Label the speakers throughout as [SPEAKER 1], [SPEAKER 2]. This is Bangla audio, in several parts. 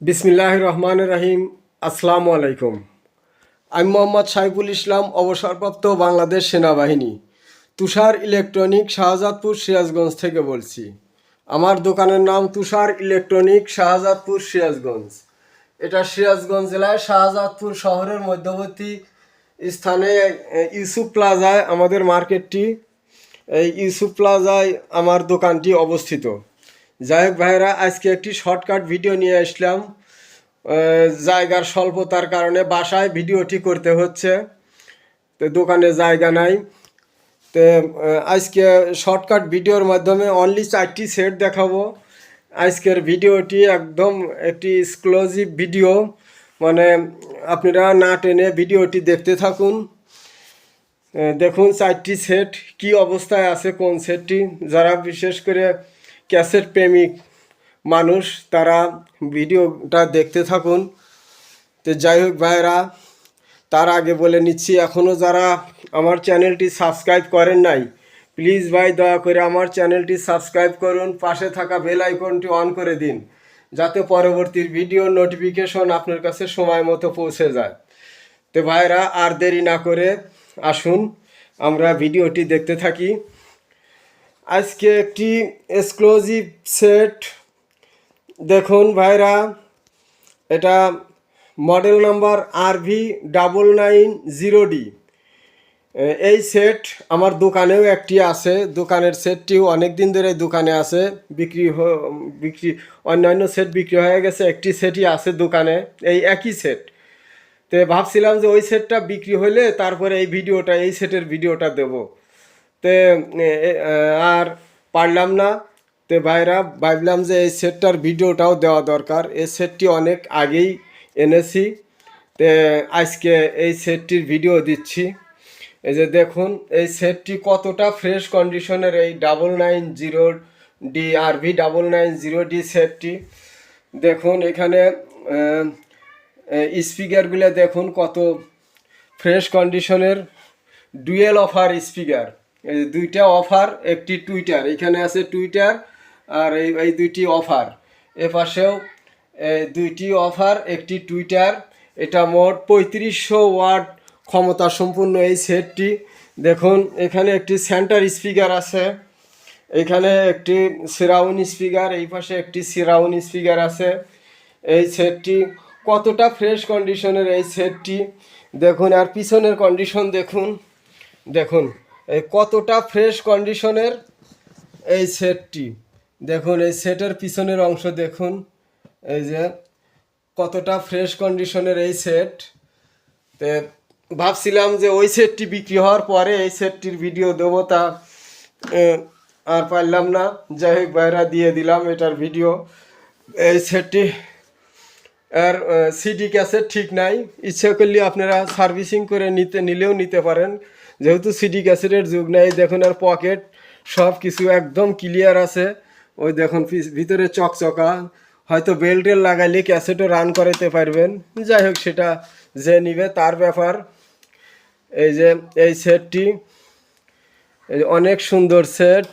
[SPEAKER 1] বিসমিল্লাহ রহমান রাহিম। আসসালামু আলাইকুম। আমি মোহাম্মদ সাইফুল ইসলাম, অবসরপ্রাপ্ত বাংলাদেশ সেনাবাহিনী, তুষার ইলেকট্রনিক শাহজাদপুর সিরাজগঞ্জ থেকে বলছি। আমার দোকানের নাম তুষার ইলেকট্রনিক শাহজাদপুর সিরাজগঞ্জ। এটা সিরাজগঞ্জ জেলায় শাহজাদপুর শহরের মধ্যবর্তী স্থানে ইউসুফ প্লাজায় আমাদের মার্কেটটি। এই ইউসুফ প্লাজায় আমার দোকানটি অবস্থিত। যাই হোক ভাইরা, আজকে একটি শর্টকাট ভিডিও নিয়ে আসলাম। জায়গার স্বল্পতার কারণে বাসায় ভিডিওটি করতে হচ্ছে। তো দোকানে জায়গা নাই। তো আজকে শর্টকাট ভিডিওর মাধ্যমে অনলি চারটি সেট দেখাবো। আজকের ভিডিওটি একদম একটি এক্সক্লুসিভ ভিডিও মানে আপনারা না টেনে ভিডিওটি দেখতে থাকুন। দেখুন চারটি সেট কি অবস্থায় আছে কোন সেটটি যারা বিশেষ করে ক্যাসেট প্রেমিক মানুষ, তারা ভিডিওটা দেখতে থাকুন। তো যাই হোক ভাইরা তার আগে বলে নিচ্ছি এখনও যারা আমার চ্যানেলটি সাবস্ক্রাইব করেন নাই, প্লিজ ভাই দয়া করে আমার চ্যানেলটি সাবস্ক্রাইব করুন, পাশে থাকা বেল আইকনটি অন করে দিন, যাতে পরবর্তী ভিডিও নোটিফিকেশন আপনার কাছে সময় মতো পৌঁছে যায়। তো ভাইরা আর দেরি না করে আসুন, আমরা ভিডিওটি দেখতে থাকি। আজকে একটি এক্সক্লুসিভ সেট দেখুন ভাইরা, এটা model number R V double nine zero D এই সেট আমার দোকানেও একটি আছে। দোকানের সেটটিও অনেক দিন ধরে দোকানে আছে। বিক্রি বিক্রি, অন্যান্য সেট বিক্রি হয়ে গেছে। একটি সেটই আছে দোকানে, এই একই সেট তো ভাবছিলাম যে ওই সেটটা বিক্রি হলে তারপরে এই ভিডিওটা, এই সেটের ভিডিওটা দেবো। তো আর পারলাম না। তে ভাইরা ভাবলাম যে এই সেটটার ভিডিওটাও দেওয়া দরকার। এই সেটটি অনেক আগেই এনেছি। তো, আজকে এই সেটটির ভিডিও দিচ্ছি। এই যে দেখুন, এই সেটটি কতটা ফ্রেশ কন্ডিশনের এই double nine zero D R V double nine zero D সেটটি। দেখুন, এখানে স্পিকারগুলো দেখুন কত ফ্রেশ কন্ডিশনের ডুয়েল অফার স্পিকার দুইটা অফার, একটি টুইটার। এখানে আছে টুইটার আর এই এই দুইটি অফার। এ পাশেও দুইটি অফার, একটি টুইটার। এটা মোট পঁয়ত্রিশশো ওয়াট ক্ষমতা সম্পূর্ণ এই সেটটি। দেখুন, এখানে একটি সেন্টার স্পিকার আছে। এখানে একটি সিরাউন স্পিকার, এই পাশে একটি সিরাউন স্পিকার আছে। এই সেটটি কতটা ফ্রেশ কন্ডিশনের এই সেটটি? দেখুন, আর পিছনের কন্ডিশন দেখুন। দেখুন। এই কতটা ফ্রেশ কন্ডিশনের এই সেটটি দেখুন, এই সেটের পিছনের অংশ দেখুন। এই যে কতটা ফ্রেশ কন্ডিশনের এই সেট তে ভাবছিলাম যে ওই সেটটি বিক্রি হওয়ার পরে এই সেটটির ভিডিও দেবো তা আর পারলাম না। যাই হোক, বাইরা দিয়ে দিলাম এটার ভিডিও এই সেটটি আর সিডি ক্যাসেট ঠিক নাই। ইচ্ছে করলে আপনারা সার্ভিসিং করে নিতে, নিলেও নিতে পারেন। যেহেতু সিডি ক্যাসেটের যুগ নেই, দেখুন আর পকেট সব কিছু একদম ক্লিয়ার আছে। ওই দেখুন ভিতরে চকচকা, হয়তো বেল্টের লাগাইলে ক্যাসেটও রান করাতে পারবেন। যাই হোক, সেটা যে নিবে তার ব্যাপার। এই যে, এই সেটটি অনেক সুন্দর সেট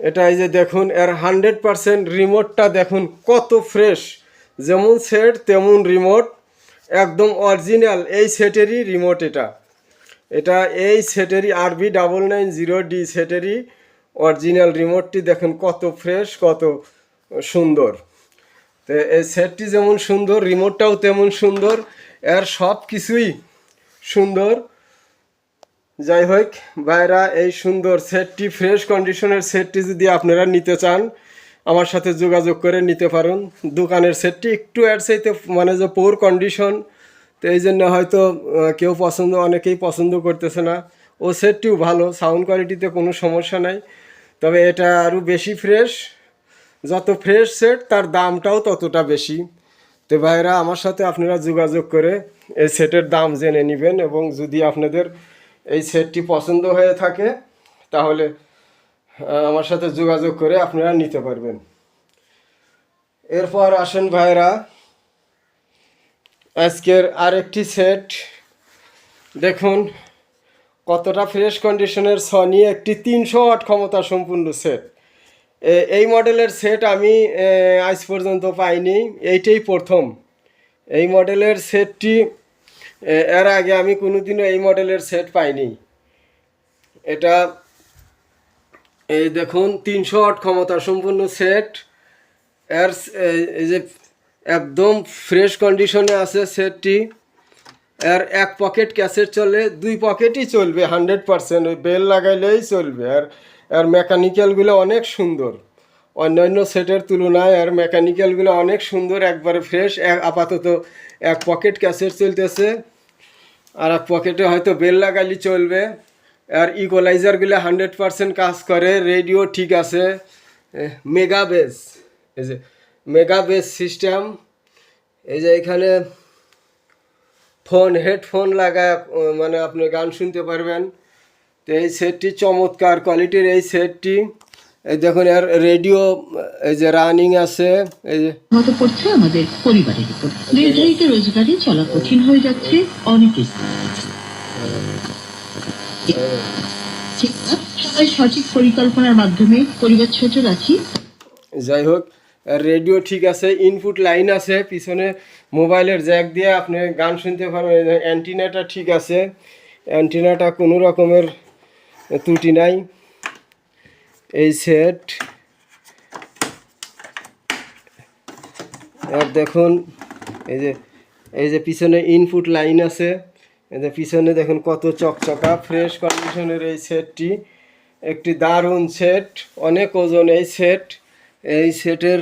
[SPEAKER 1] এটা এই যে দেখুন, এর হান্ড্রেড পারসেন্ট রিমোটটা দেখুন, কত ফ্রেশ যেমন সেট তেমন রিমোট একদম অরিজিনাল এই সেটেরই রিমোট এটা। এটা এই সেটেরই RB double nine zero D সেটেরই original রিমোটটি দেখুন কত ফ্রেশ কত সুন্দর। তো এই সেটটি যেমন সুন্দর রিমোটটাও তেমন সুন্দর, এর সব কিছুই সুন্দর। যাই হোক, ভাইরা, এই সুন্দর সেটটি ফ্রেশ কন্ডিশনের সেটটি যদি আপনারা নিতে চান, আমার সাথে যোগাযোগ করে নিতে পারেন। দোকানের সেটটি একটু এর চাইতে মানে যে পোর কন্ডিশন তো এই জন্য হয়তো কেউ পছন্দ, অনেকেই পছন্দ করতেছে না। ও সেটটিও ভালো সাউন্ড কোয়ালিটিতে কোনো সমস্যা নাই। তবে এটা আরও বেশি ফ্রেশ যত ফ্রেশ সেট তার দামটাও ততটা বেশি। তো ভাইরা আমার সাথে আপনারা যোগাযোগ করে এই সেটের দাম জেনে নেবেন এবং যদি আপনাদের এই সেটটি পছন্দ হয়ে থাকে, তাহলে আমার সাথে যোগাযোগ করে আপনারা নিতে পারবেন। এরপর আসেন ভাইরা আজকের আরেকটি সেট দেখুন, কতটা ফ্রেশ কন্ডিশনের সনি একটি তিনশো ওয়াট ক্ষমতা সম্পূর্ণ সেট এই মডেলের সেট আমি আজ পর্যন্ত পাইনি, এইটাই প্রথম। এই মডেলের সেটটি এর আগে আমি কোনোদিনও এই মডেলের সেট পাইনি। এটা, এই দেখুন, তিনশো আট ক্ষমতা সম্পূর্ণ সেট এর এই যে একদম ফ্রেশ কন্ডিশনে আছে সেটটি। আর এক পকেট ক্যাসেট চলে, দুই পকেটই চলবে হান্ড্রেড পারসেন্ট ওই বেল লাগাইলেই চলবে। আর আর মেকানিক্যালগুলো অনেক সুন্দর। অন্যান্য সেটের তুলনায় আর মেকানিক্যালগুলো অনেক সুন্দর, একবারে ফ্রেশ আপাতত এক পকেট ক্যাসেট চলতেছে। আর এক পকেটে হয়তো বেল লাগালি চলবে। আর ইকোলাইজারগুলো হান্ড্রেড পারসেন্ট কাজ করে। রেডিও ঠিক আছে। মেগা বেস এই যে মেগা বেস সিস্টেম। এই যে এখানে ফোন হেডফোন লাগায় মানে আপনি গান শুনতে পারবেন। তো এই সেটটি চমৎকার কোয়ালিটির এই সেটটি। এই দেখুন এর রেডিও এই যে রানিং আছে এই যে
[SPEAKER 2] মতো পড়ছে আমাদের পরিবারের উপর। নির্ধারিত রোজগারে চলা কঠিন হয়ে যাচ্ছে অনেকের সবাই সঠিক পরিকল্পনার মাধ্যমে পরিবার ছোট রাখি
[SPEAKER 1] যাই হোক রেডিও ঠিক আছে ইনপুট লাইন আছে, পিছনে মোবাইলের জ্যাক দিয়ে আপনি গান শুনতে পারবেন অ্যান্টিনাটা ঠিক আছে অ্যান্টিনাটা কোনো রকমের ত্রুটি নাই, এই সেট আর দেখুন, এই যে এই যে পিছনে ইনপুট লাইন আছে, এই যে পিছনে দেখুন কত চকচকা ফ্রেশ কন্ডিশনের এই সেটটি একটি দারুণ সেট অনেক ওজন এই সেট এই সেটের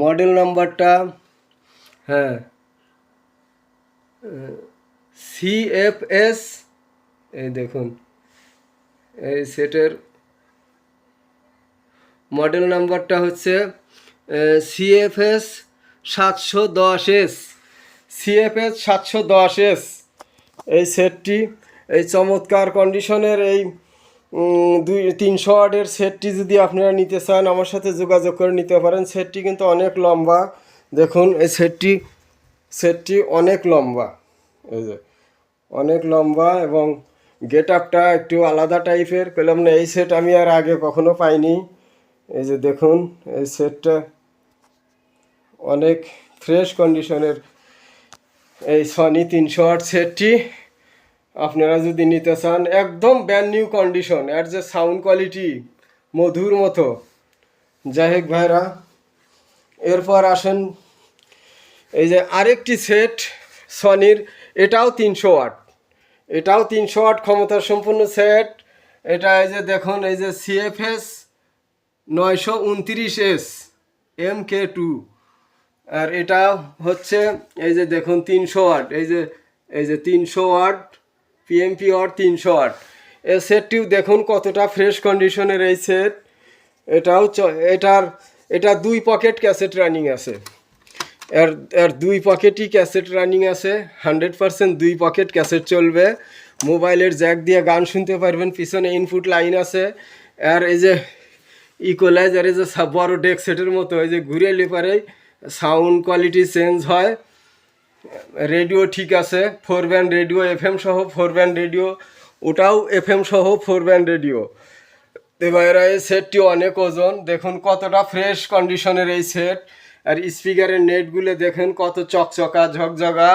[SPEAKER 1] মডেল নাম্বারটা হ্যাঁ সিএফএস, এই দেখুন, এই সেটের মডেল নাম্বারটা হচ্ছে সিএফএস সাতশো দশ এস, সিএফএস সাতশো দশ এস। এই সেটটি এই চমৎকার কন্ডিশনের এই দুই, তিনশো ওয়ার্ডের সেটটি যদি আপনারা নিতে চান, আমার সাথে যোগাযোগ করে নিতে পারেন। সেটটি কিন্তু অনেক লম্বা। দেখুন, এই সেটটি সেটটি অনেক লম্বা। এই যে, অনেক লম্বা এবং গেট আপটা একটু আলাদা টাইপের। পেলাম না, এই সেট আমি আর আগে কখনো পাইনি। এই যে, দেখুন, এই সেটটা অনেক ফ্রেশ কন্ডিশনের এই সনি তিনশো আট সেটটি। আপনারা যদি নিতে চান, একদম ব্যান্ড নিউ কন্ডিশন এর যে সাউন্ড কোয়ালিটি মধুর মতো। যাই হোক ভাইরা, এরপর আসেন, এই যে আরেকটি সেট সনির এটাও তিনশো ওয়াট এটাও তিনশো ওয়াট ক্ষমতার সম্পূর্ণ সেট এটা এই যে দেখুন, এই যে সিএফএস নয়শো উনত্রিশ এস এম কে টু আর এটা হচ্ছে, এই যে দেখুন, তিনশো ওয়াট এই যে এই যে তিনশো ওয়াট পিএমপি ওয়াট তিনশো ওয়াট এই সেটটিও দেখুন কতটা ফ্রেশ কন্ডিশনের এই সেট এটাও এটার, এটা দুই পকেট ক্যাসেট রানিং আছে। এর এর দুই পকেটই ক্যাসেট রানিং আছে। হান্ড্রেড পারসেন্ট দুই পকেট ক্যাসেট চলবে। মোবাইলের জ্যাক দিয়ে গান শুনতে পারবেন, পিছনে ইনপুট লাইন আছে। আর এই যে ইকোলাইজার এই যে বড় ডেক সেটের মতো, এই যে ঘুরে লিপারে সাউন্ড কোয়ালিটি চেঞ্জ হয়। রেডিও ঠিক আছে, ফোর ব্যান্ড রেডিও এফএম সহ, ফোর ব্যান্ড রেডিও, ওটাও এফএম সহ, ফোর ব্যান্ড রেডিও। এবার এই সেটটি অনেক ওজন, দেখুন কতটা ফ্রেশ কন্ডিশনের এই সেট আর স্পিকারের নেটগুলো দেখুন কত চকচকা, ঝকঝকা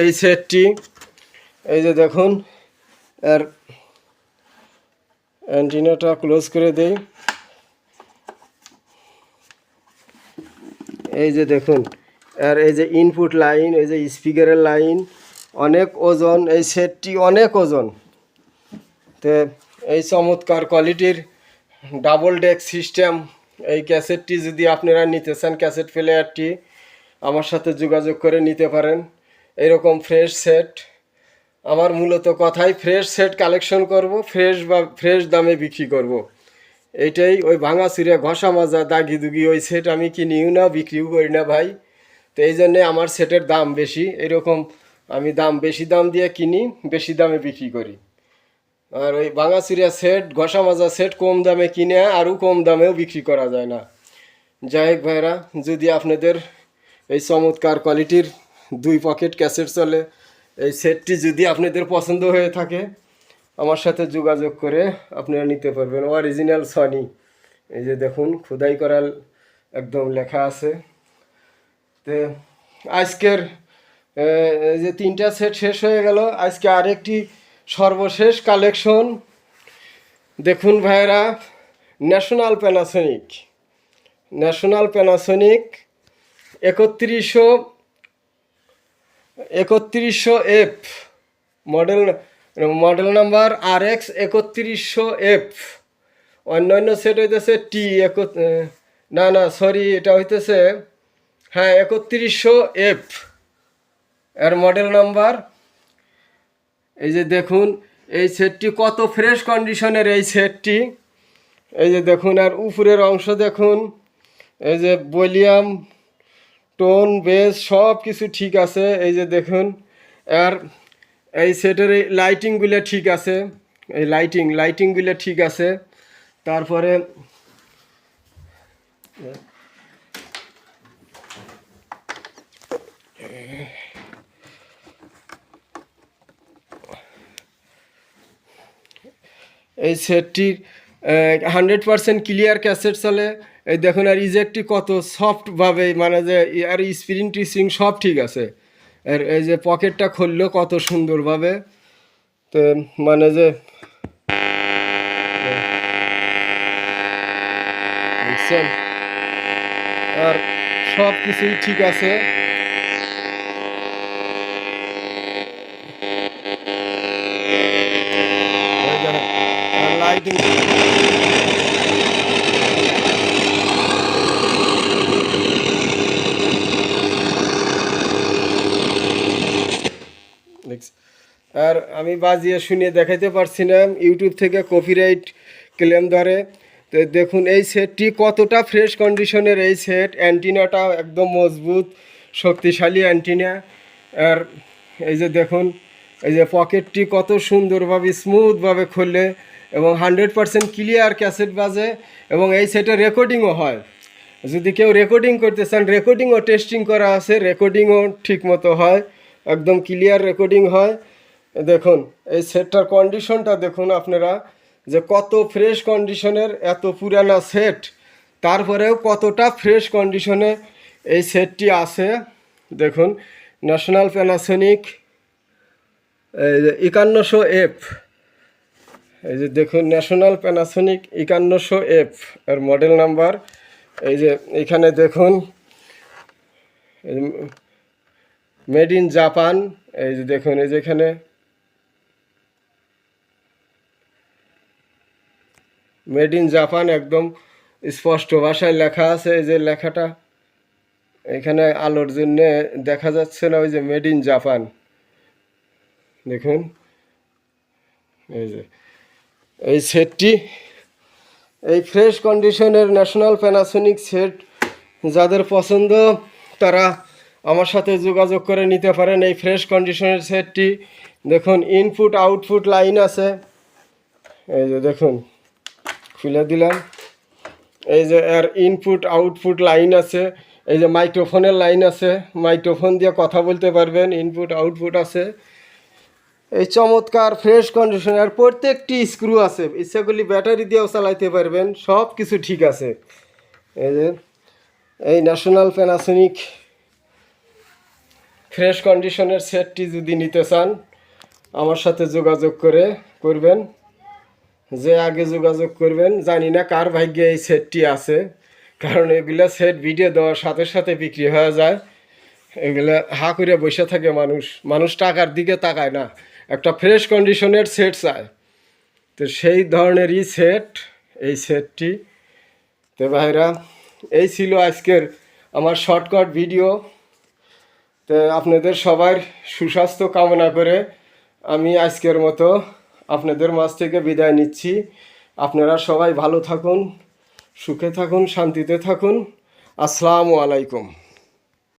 [SPEAKER 1] এই সেটটি এই যে দেখুন, আর অ্যান্টিনাটা ক্লোজ করে দেই। এই যে দেখুন আর এই যে ইনপুট লাইন এই যে স্পিকারের লাইন অনেক ওজন, এই সেটটি অনেক ওজন। তো এই চমৎকার কোয়ালিটির ডাবল ডেক সিস্টেম এই ক্যাসেটটি যদি আপনারা নিতে চান ক্যাসেট প্লেয়ারটি আমার সাথে যোগাযোগ করে নিতে পারেন। এরকম ফ্রেশ সেট আমার মূলত কথাই ফ্রেশ সেট কালেকশন করব ফ্রেশ বা ফ্রেশ দামে বিক্রি করব। এইটাই ওই ভাঙা চুরে ঘষা মাজা দাগি দুগি ওই সেট আমি কিনিও না, বিক্রিও করি না ভাই। তো এই জন্যে আমার সেটের দাম বেশি। এরকম আমি দাম, বেশি দাম দিয়ে কিনি, বেশি দামে বিক্রি করি। আর ওই ভাঙাচুরিয়া সেট ঘষা মাজা সেট কম দামে কিনে, আরও কম দামেও বিক্রি করা যায় না। যাই হোক ভাইরা যদি আপনাদের এই চমৎকার কোয়ালিটির দুই পকেট ক্যাসেট চলে, এই সেটটি যদি আপনাদের পছন্দ হয়ে থাকে, আমার সাথে যোগাযোগ করে আপনারা নিতে পারবেন। অরিজিনাল সনি এই যে দেখুন, খোদাই করা একদম লেখা আছে। তো আজকের যে তিনটা সেট শেষ হয়ে গেল, আজকে আরেকটি সর্বশেষ কালেকশন দেখুন ভাইরা ন্যাশনাল প্যানাসনিক ন্যাশনাল প্যানাসনিক একত্রিশশো একত্রিশশো F model model number R X একত্রিশশো এফ অন্যান্য সেট হইতেছে টি এক না না সরি এটা হইতেছে হ্যাঁ একত্রিশশো এফ এর মডেল নাম্বার এই যে দেখুন, এই সেটটি কত ফ্রেশ কন্ডিশনের এই সেটটি এই যে দেখুন, আর উপরের অংশ দেখুন, এই যে ভলিউম টোন বেস সব কিছু ঠিক আছে। এই যে দেখুন, আর এই সেটের এই লাইটিংগুলো ঠিক আছে। এই লাইটিং লাইটিংগুলো ঠিক আছে। তারপরে এই সেটটির হান্ড্রেড পারসেন্ট ক্লিয়ার ক্যাসেট চলে। এই দেখুন, আর ইজেক্টটি কত সফটভাবে মানে যে, আর স্প্রিং টিসিং সব ঠিক আছে। আর এই যে পকেটটা খুললো কত সুন্দরভাবে। তো মানে যে আর সব কিছুই ঠিক আছে এই দেখেন, আর লাইটিং দেখছি। আর আমি বাজিয়ে শুনিয়ে দেখাইতে পারছি না ইউটিউব থেকে কপিরাইট ক্লেম ধরে। তো দেখুন, এই সেটটি কতটা ফ্রেশ কন্ডিশনের এই সেট অ্যান্টিনাটা একদম মজবুত, শক্তিশালী অ্যান্টিনা আর এই যে দেখুন, এই যে পকেটটি কত সুন্দরভাবে স্মুথভাবে খুললে এবং হান্ড্রেড পারসেন্ট ক্লিয়ার ক্যাসেট বাজে এবং এই সেটে রেকর্ডিংও হয়। যদি কেউ রেকর্ডিং করতে চান রেকর্ডিংও টেস্টিং করা আছে রেকর্ডিংও ঠিক মতো হয়। একদম ক্লিয়ার রেকর্ডিং হয়। দেখুন, এই সেটটার কন্ডিশনটা দেখুন আপনারা, যে কত ফ্রেশ কন্ডিশনের এত পুরানা সেট তারপরেও কতটা ফ্রেশ কন্ডিশনে এই সেটটি আছে। দেখুন ন্যাশনাল প্যানাসনিক একান্নশো এফ এই যে দেখুন ন্যাশনাল প্যানাসনিক একান্নশো এফ এর মডেল নাম্বার এই যে এখানে দেখুন মেড ইন জাপান, এই যে দেখুন, এই যে এখানে। মেড ইন জাপান একদম স্পষ্ট ভাষায় লেখা আছে, এই যে লেখাটা। এখানে আলোর জন্য দেখা যাচ্ছে না, ওই যে মেড ইন জাপান। দেখুন, এই যে, এই সেটটি। এই ফ্রেশ কন্ডিশনের ন্যাশনাল প্যানাসোনিক সেট, যাদের পছন্দ, তারা আমার সাথে যোগাযোগ করে নিতে পারেন এই ফ্রেশ কন্ডিশনের সেটটি দেখুন ইনপুট আউটপুট লাইন আছে। এই যে দেখুন, খুলে দিলাম। এই যে এর ইনপুট আউটপুট লাইন আছে। এই যে মাইক্রোফোনের লাইন আছে। মাইক্রোফোন দিয়ে কথা বলতে পারবেন ইনপুট আউটপুট আছে। এই চমৎকার ফ্রেশ কন্ডিশন আর প্রত্যেকটি স্ক্রু আছে। ইচ্ছাগুলি ব্যাটারি দিয়েও চালাইতে পারবেন সব কিছু ঠিক আছে। এই যে, এই ন্যাশনাল প্যানাসনিক ফ্রেশ কন্ডিশনের সেটটি যদি নিতে চান, আমার সাথে যোগাযোগ করে করবেন। যে আগে যোগাযোগ করবেন, জানি না কার ভাগ্যে এই সেটটি আছে, কারণ এগুলা সেট ভিডিও দেওয়ার সাথে সাথে বিক্রি হয়ে যায়। এগুলা হা করে বসে থাকে মানুষ মানুষ টাকার দিকে তাকায় না, একটা ফ্রেশ কন্ডিশনের সেট চায়। তো সেই ধরনেরই সেট, এই সেটটি। তো ভাইরা, এই ছিল আজকের আমার শর্টকাট ভিডিও। তো আপনাদের সবার সুস্বাস্থ্য কামনা করে আমি আজকের মতো আপনাদের মাছ থেকে বিদায় নিচ্ছি। আপনারা সবাই ভালো থাকুন, সুখে থাকুন, শান্তিতে থাকুন। আসসালামু আলাইকুম।